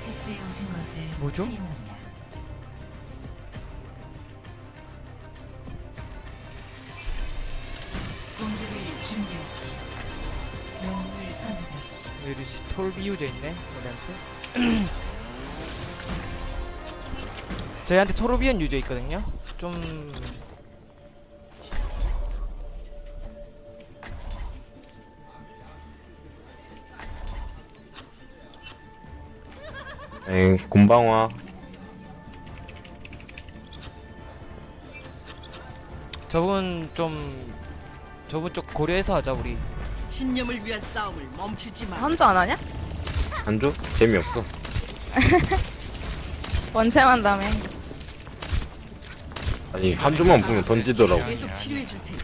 오아시스에 오신 것을 뭐죠? 환영합니다. 공격을 준비하십시오. 영웅을 선택하십시오. 메르시 톨비우저 있네 우리한테 저희한테 토르비언 유저 있거든요 좀 엥, 곤방와. 저분 좀 저분 쪽 고려해서 하자 우리 신념을 위한 싸움을 멈추지 마. 한주 안 하냐? 안 줘? 재미없어. 원체만 다음에 아니, 한 주만 보면 던지더라고. 계속 치료해 줄 테니.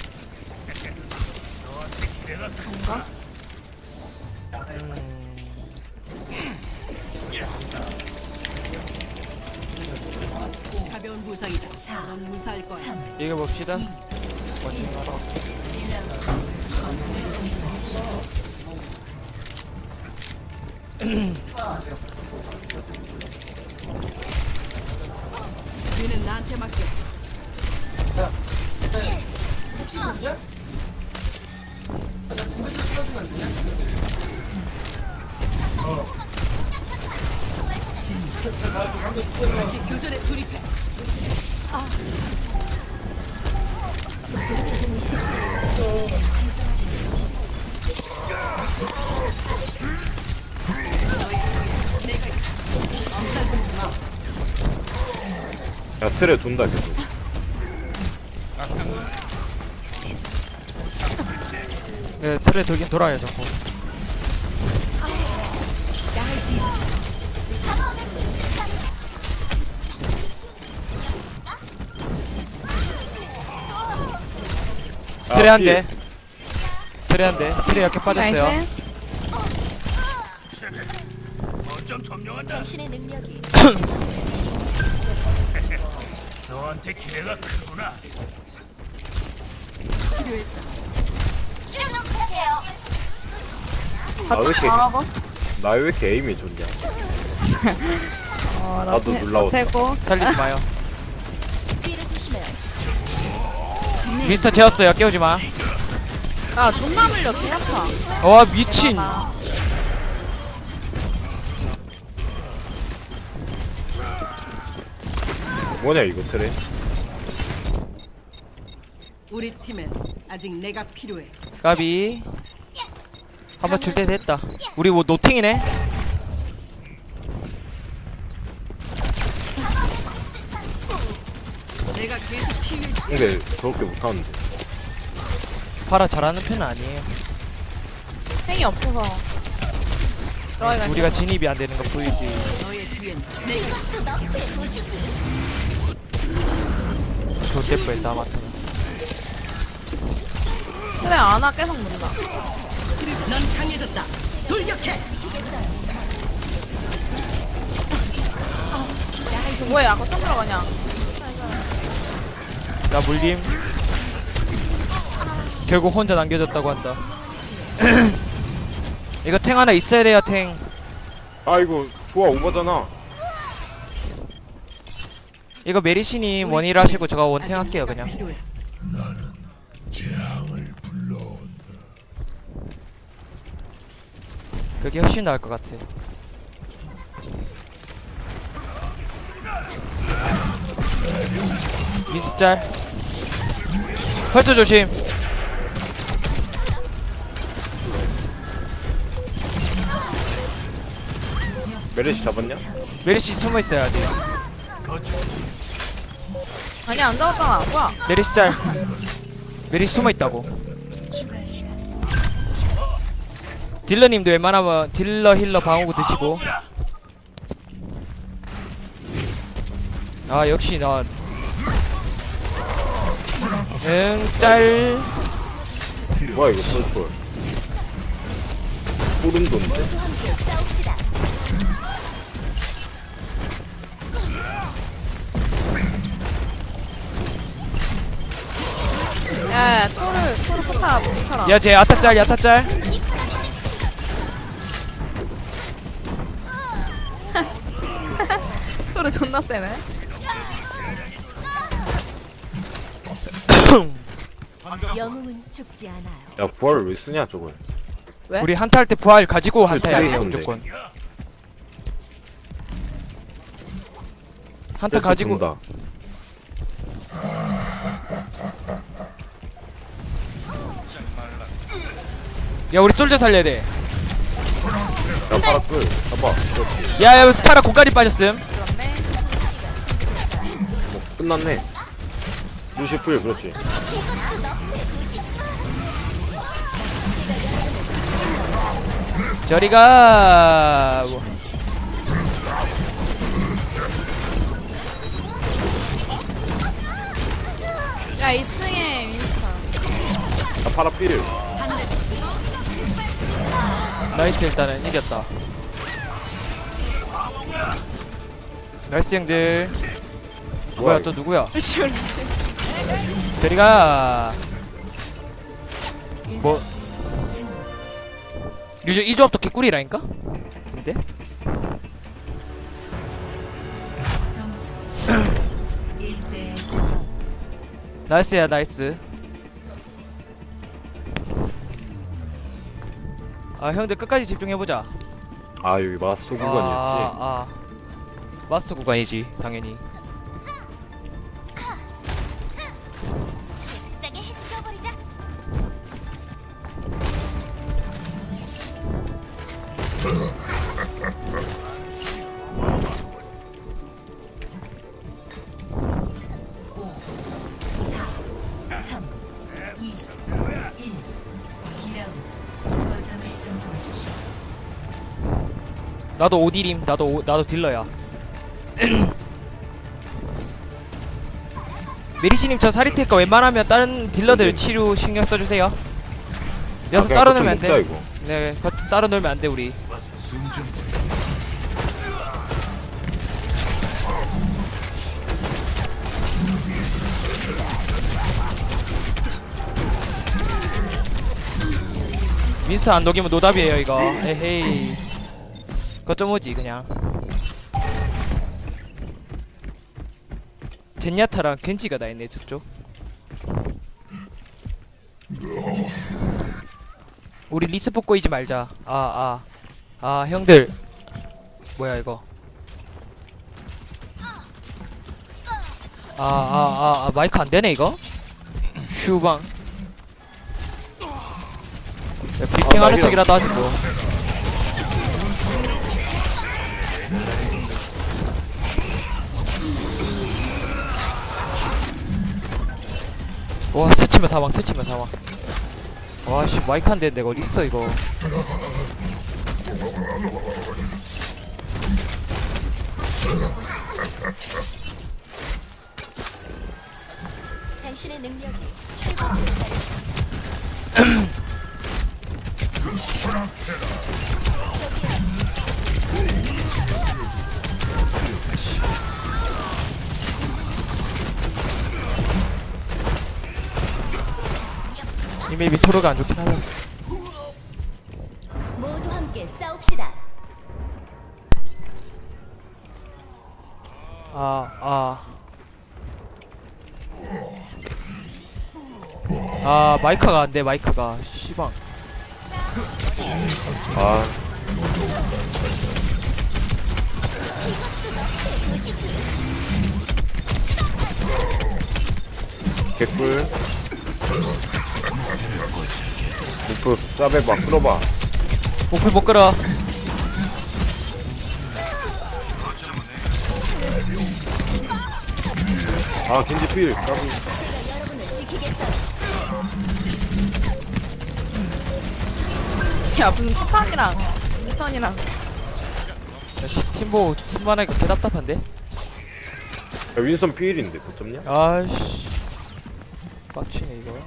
가벼운 부상이다. 넌 무사할 거야. 이겨봅시다 원심하러 얘는 나한테 맡겨. 다시 교전에 돌입해. 야, 틀에 돈다, 계속. 네 틀에 돌긴 돌아요 자꾸 트레 한 대 트레 한 대 트레 이렇게 빠졌어요. 나이스. 당신의 능력이. 아, 왜 이렇게, 강하고. 나 왜 이렇게 에임이 좋냐? 어, 나 나도 태- 놀라웠다. 최고. 살리지 마요 뒤를 조심해요. 미스터 재웠어요 깨우지 마. 아 존나 물려 개 아파 와 미친. 나 뭐냐, 이거 틀에? 우리 팀엔 아직 내가 필요해. 까비. 한번 줄 때 됐다. 우리 뭐 노팅이네. 내가 계속 근데 저렇게 못하는데. 파라 잘하는 편은 아니에요. 행이 없어서 들어가기가 우리가 진입이 안 되는 거 보이지. 좋대 뻔했다 마타는. 그래 안와 계속 문다 넌 강해졌다. 돌격해. 뭐야 아까 좀 들어가냐 나 물림. 결국 혼자 남겨졌다고 한다. 이거 탱 하나 있어야 돼요 탱. 아, 이거, 좋아, 오버잖아. 이거 메리시님 원일 하시고 제가 원탱 할게요 그냥. 필요해. 그게 훨씬 나을 것 같아. 미스 짤. 펄스 조심. 메르시 잡았냐? 메리시 숨어 있어야 돼. 아니 안 잡았잖아 뭐야 메리시 짤. 메리시 숨어 있다고. 딜러님도 웬만하면 딜러 힐러 방어구 드시고. 아 역시 나. 응 짤. 뭐야, 이거, 솔솔. 소름 싸웁시다. 야야 토르 토르 포탑 지켜라 야쟤 아타 짤 야타 짤. 존나 세네. 영웅은 죽지 않아요. 야 부활을 왜 쓰냐 저걸 왜? 우리 한타 할 때 부활 가지고 한타 해야 돼 트레이너인데. 무조건 한타 가지고 다 야 우리 솔저 살려야 돼 야 파라 끌 잡아 그렇지 야야 파라 고까지 빠졌음. 뭐 끝났네 루시 풀 그렇지 저리가 뭐. 야 2층에 윈스턴. 야 파라 필 나이스 일단은 이겼다 나이스 형들 뭐야 또 누구야 슈. 저리가 뭐 요즘 이 조합도 개꿀이라니까? 근데? 점수 1대 나이스야 나이스 아 형들 끝까지 집중해보자 아 여기 마스터 구간이었지 아, 아. 마스터 구간이지 당연히 나도 오디림 나도 오, 나도 딜러야. 메리시님 저 사리테니까 웬만하면 다른 딜러들 치료 신경 써주세요. 여기서 따로 놀면 안돼. 네 거, 따로 놀면 안돼 우리. 미스터 안 녹이면 노답이에요 이거. 에헤이 거점 오지 그냥. 젠야타랑 겐지가 다 있네 저쪽. 우리 리스포 꼬이지 말자. 아아아 아, 형들. 뭐야 이거? 아아 아 아, 마이크 안 되네 이거? 슈방. 야, 브리핑 아, 하는 나 척이라도 하지 뭐 와 스치면 사망 스치면 사망. 와씨 마이크 안 되는데 어딨어 이거? 당신의 능력이 이 토로가 안 좋긴 하다 모두 함께 싸웁시다. 아, 아. 아, 마이크가 안 돼, 마이크가. 씨방. 아 개꿀 목표 싸배봐 끌어봐 목표 못 끌어. 아 겐지 필 지키겠어요. 야 무슨 쿠팡이랑 윈스턴이랑. 야, 씨, 팀보, 팀만 하니까 개 답답한데? 야 윈선 필인데 못 잡냐? 아이씨. 빡치네, 이거.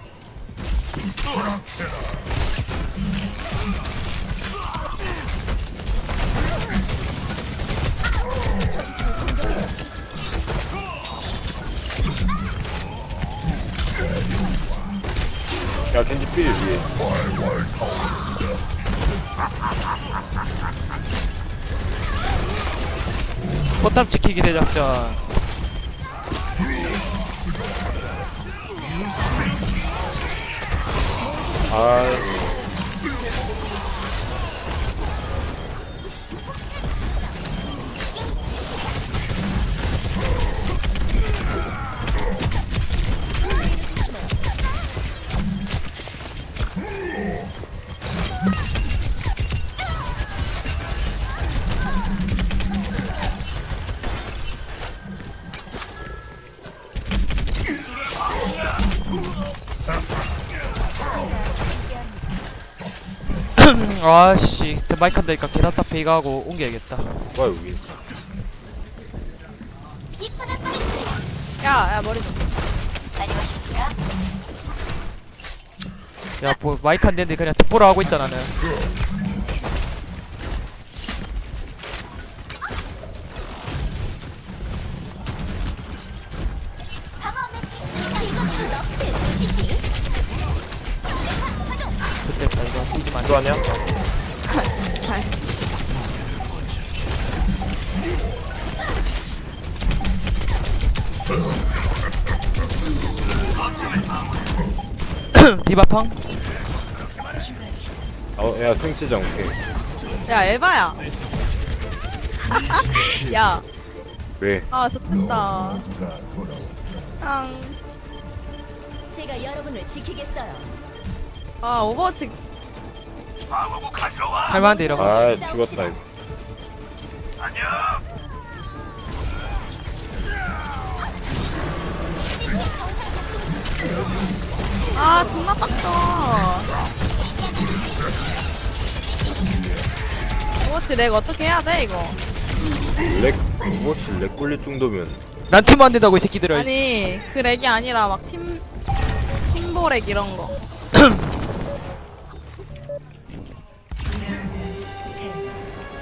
야 겐지 필 위에. 포탑 지키기 대작전 아 아씨 마이크 한다니까 게다타 페이가 하고 옮겨야겠다. 뭐야 여기? 야, 야 머리 좀. 야 뭐 마이크 안 되는데 그냥 뒷보로 하고 있다 나는 또 하냐? 잘. 디바팡 어야 생치장 오케이 야, 에바야. 야, 왜? 아, 좋겠다. 앙. 제가 여러분을 지키겠어요 아, 오버워치 할만한데 이러고. 아 죽었다 이거. 아 존나 빡쳐. 오버워치 렉 어떻게 해야 돼 이거? 렉 오버워치 렉 굴릴 정도면. 난 팀 안 된다고 이 새끼들아. 아니 그 렉이 아니라 막 팀 팀보 렉 이런 거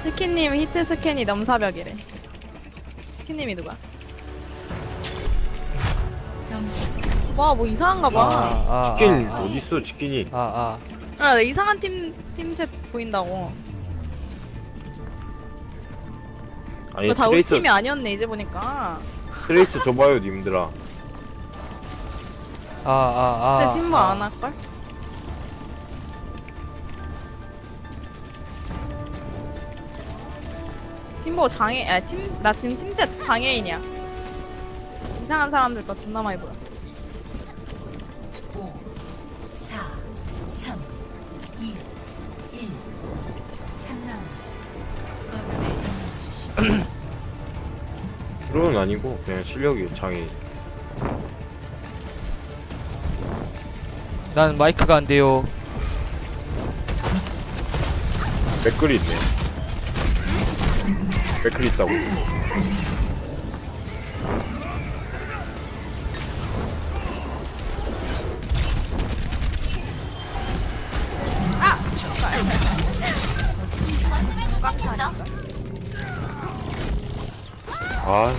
치킨님 히트 스캔이 넘사벽이래 치킨님이 누가? 와 뭐 이상한가 봐 아, 아, 치킨 아, 어딨어 치킨이 아, 아. 아, 나 이상한 팀 팀챗 보인다고 아니 이거 다 우리 트레이스 팀이 아니었네 이제 보니까 트레이스 줘봐요 님들아 아, 아, 아. 근데 팀보 아. 안 할걸? 팀보 장애 아 팀 나 지금 팀챗 장애인이야. 이상한 사람들 거 존나 많이 보여. 5 4 3 2 1 3라운드 거점을 점령하십시오 프로는 아니고 그냥 실력이 장애 난 마이크가 안 돼요. 맥글이 있네 맥글이 있다고. 아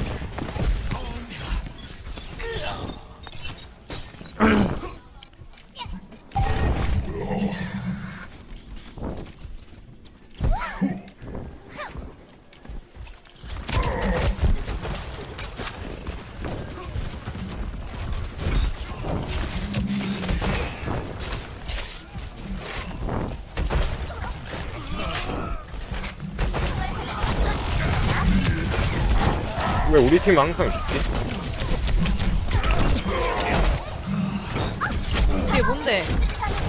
우리 팀 항상 죽지? 이게 뭔데?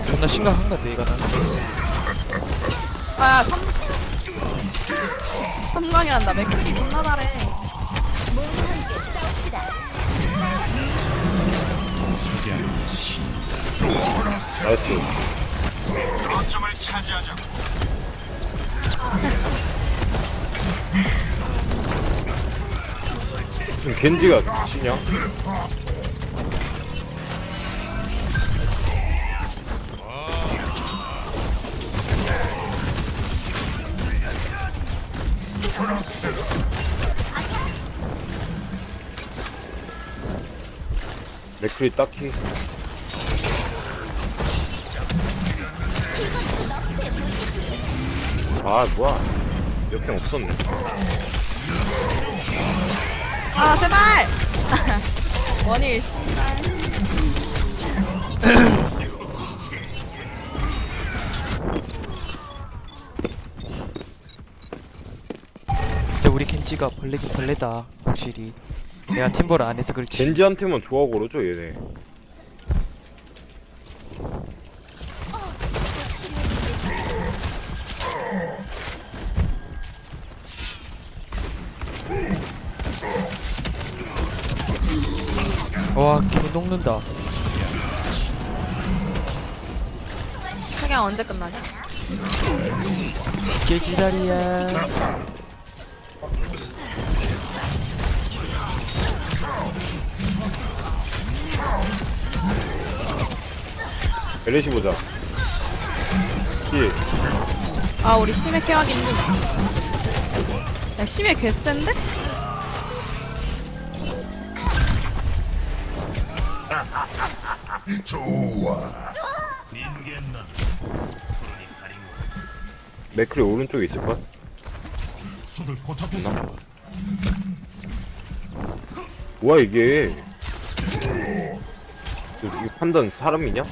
존나 심각한 건데 이거는? 아야 삼 삼광이란다 맥클이 존나 잘해. 함 무슨 겐지가 치냐? 맥클이 딱히. 아 뭐야. 옆에 없었네 아 제발! 원일 진짜 우리 켄지가 벌레긴 벌레다 확실히. 내가 팀버를 안 해서 그렇지. 겐지한테만 좋아 그러죠 얘네 와걔 녹는다. 그냥 언제 끝나냐? 개지랄이야. 베레시 보자. 예 아 우리 심해 케어하기 힘들다 야 심해 개센데? 맥클이 오른쪽에 있을까? 없나? 뭐야 이게 이거 이거 판단 사람이냐?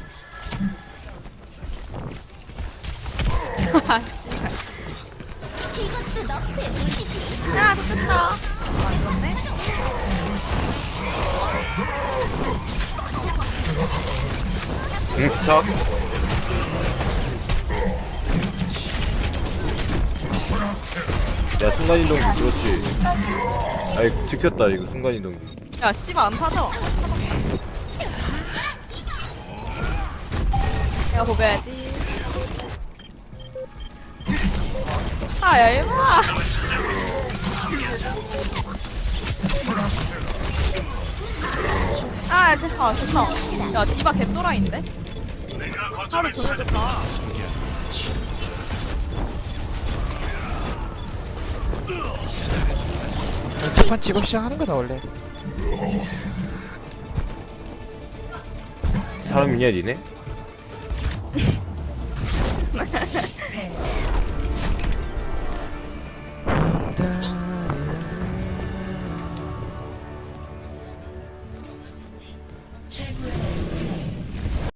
아 씨발 이것도 너프의 도시지. 야 됐다 응 기차 야 순간이동기 그렇지. 아이 지켰다 이거 순간이동기 야 씨발 안 타져. 내가 보배야지. 아야 이마. 아 진짜 아 좋다. 야 디바 개또라인데 하루 종일 좋다 첫판 치고 시작하는 거다 원래 사람이냐 니네?